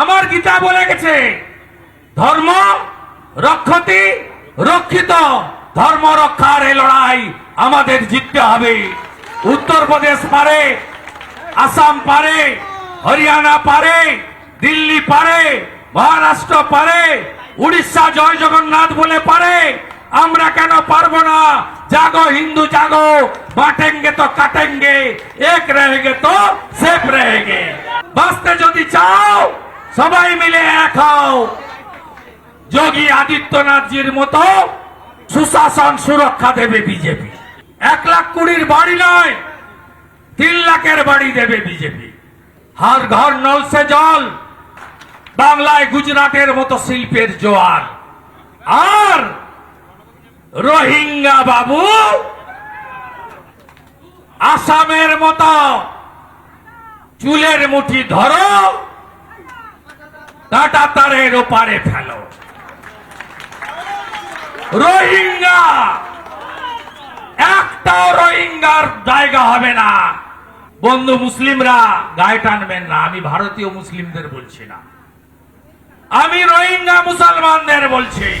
আমার গীতা বলে গেছে, ধর্ম রক্ষতি রক্ষিত, ধর্ম রক্ষার এই লড়াই আমাদের জিততে হবে। উত্তরপ্রদেশ পারে, আসাম পারে, হরিয়ানা পারে, দিল্লি পারে, মহারাষ্ট্র পারে, উড়িষ্যা জয় জগন্নাথ বলে পারে। আমরা কেন পারব না? জাগো হিন্দু, জাগো, বাটেঙ্গে তো কাটেঙ্গে, এক রেগে তো সেফ রেগে বাঁচতে যদি চাও সবাই মিলে এক হও। যোগী আদিত্যনাথজির মতো সুশাসন সুরক্ষা দেবে বিজেপি। এক লাখ কুড়ির বাড়ি নয়, তিন লাখের বাড়ি দেবে বিজেপি। হার ঘর নল সে জল, বাংলায় গুজরাটের মতো শিল্পের জোয়ার। আর রোহিঙ্গা বাবু আসামের মতো চুলের মুঠি ধরো কাটা তারের ওপারে ফেলো। রোহিঙ্গা! একটাও রোহিঙ্গার জায়গা হবে না। বন্ধু মুসলিমরা, গায়ে টানবেন না। আমি ভারতীয় মুসলিমদের বলছি না। আমি রোহিঙ্গা মুসলমানদের বলছি।